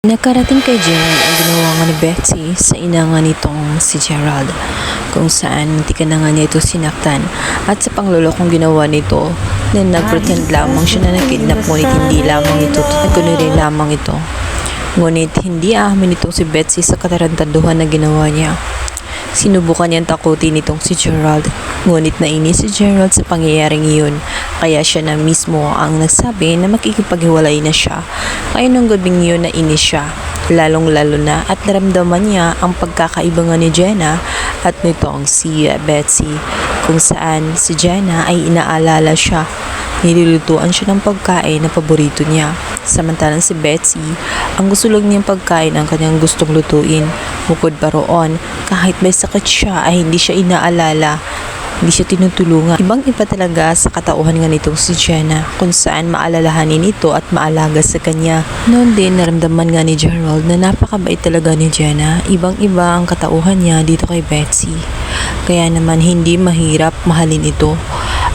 Nakarating kay Gerald ang ginawa nga ni Betsy sa ina nga nitong si Gerald kung saan hindi ka na nga niya ito sinaktan. At sa panglulokong ginawa nito na nagpretend lamang siya na nakidnap ngunit hindi lamang ito nagkunuri lamang ito. Ngunit hindi aamin itong si Betsy sa katarantaduhan na ginawa niya. Sinubukan niyang takutin nitong si Gerald, ngunit nainis si Gerald sa pangyayaring iyon, kaya siya na mismo ang nagsabi na makikipaghiwalay na siya. Kaya nung gabing iyon nainis siya, lalong lalo na at naramdaman niya ang pagkakaiba nga ni Jenna at nitong si Betsy, kung saan si Jenna ay inaalala siya. Nilulutuan siya ng pagkain na paborito niya. Samantalang si Betsy, ang gusto lang niyang pagkain ang kanyang gustong lutuin. Bukod pa roon, kahit may sakit siya ay hindi siya inaalala. Hindi siya tinutulungan. Ibang iba talaga sa katauhan nga nitong si Jenna kung saan maalalahanin ito at maalaga sa kanya. Noon din naramdaman nga ni Gerald na napakabait talaga ni Jenna. Ibang iba ang katauhan niya dito kay Betsy. Kaya naman hindi mahirap mahalin ito.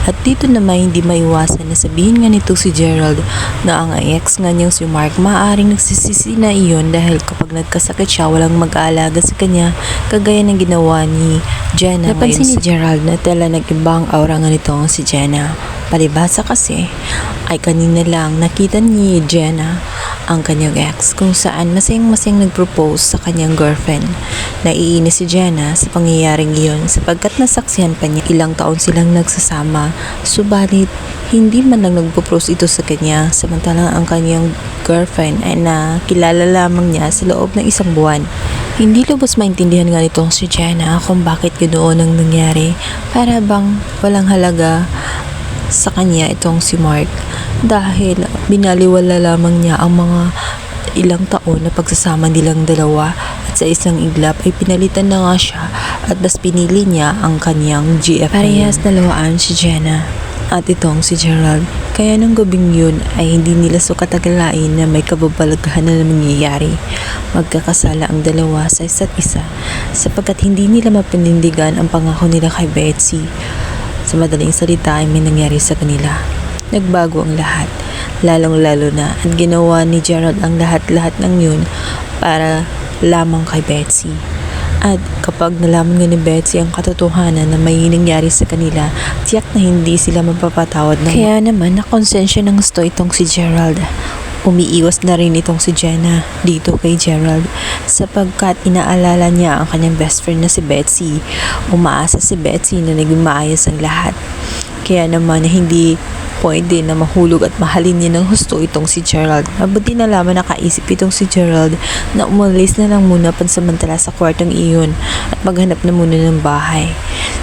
At dito naman hindi maiwasan na sabihin nga nito si Gerald na ang ex nga niyang si Mark maaaring nagsisisi na iyon dahil kapag nagkasakit siya walang mag-aalaga sa kanya kagaya ng ginawa ni Jenna. Napansin ni Gerald na tala nag-ibang aura nga nitong si Jenna. Palibasa kasi ay kanina lang nakita ni Jenna ang kanyang ex kung saan masayang-masayang nag-propose sa kanyang girlfriend. Naiinis si Jenna sa pangyayaring iyon sapagkat nasaksihan pa niya ilang taon silang nagsasama subalit hindi man lang nagpo-propose ito sa kanya samantalang ang kanyang girlfriend ay nakilala lamang niya sa loob ng isang buwan. Hindi lubos maintindihan nga nitong si Jenna kung bakit ganoon ang nangyari para bang walang halaga sa kanya itong si Mark dahil binaliwala lamang niya ang mga ilang taon na pagsasama nilang dalawa at sa isang iglap ay pinalitan na nga siya at mas pinili niya ang kanyang GF. Parehas dalawaan si Jenna at itong si Gerald. Kaya nang gabing yun ay hindi nila sukatagalain na may kababalaghan na mangyayari. Magkakasala ang dalawa sa isa't isa sapagkat hindi nila mapanindigan ang pangako nila kay Betsy. Sa madaling salita ay may nangyari sa kanila. Nagbago ang lahat, lalong-lalo na at ginawa ni Gerald ang lahat-lahat ng yun para lamang kay Betsy. At kapag nalaman nga ni Betsy ang katotohanan na may nangyari sa kanila, tiyak na hindi sila mapapatawad na. Kaya naman, nakonsensya ng gusto itong si Gerald. Umiiwas na rin itong si Jenna dito kay Gerald sapagkat inaalala niya ang kanyang best friend na si Betsy. Umaasa si Betsy na naging maayos ang lahat. Kaya naman hindi pwede na mahulog at mahalin niya ng husto itong si Gerald. Mabuti na lamang nakaisip itong si Gerald na umalis na lang muna pansamantala sa kwartong iyon at maghanap na muna ng bahay.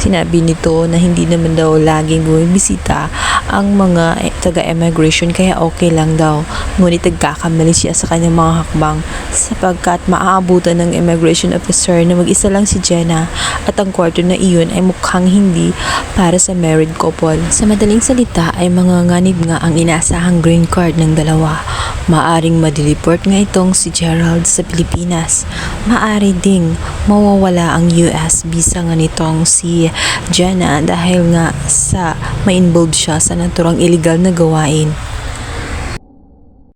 Sinabi nito na hindi naman daw laging bumibisita ang mga eh, taga-immigration kaya okay lang daw. Ngunit nagkakamali siya sa kanyang mga hakbang sapagkat maaabutan ng immigration officer na mag-isa lang si Jenna at ang kwarto na iyon ay mukhang hindi para sa married couple. Sa madaling salita ay mga nganib nga ang inaasahang green card ng dalawa. Maaring madiliport nga itong si Gerald sa Pilipinas. Maari ding mawawala ang US visa nga nitong si Jenna dahil nga sa ma-involve siya sa naturang illegal na gawain.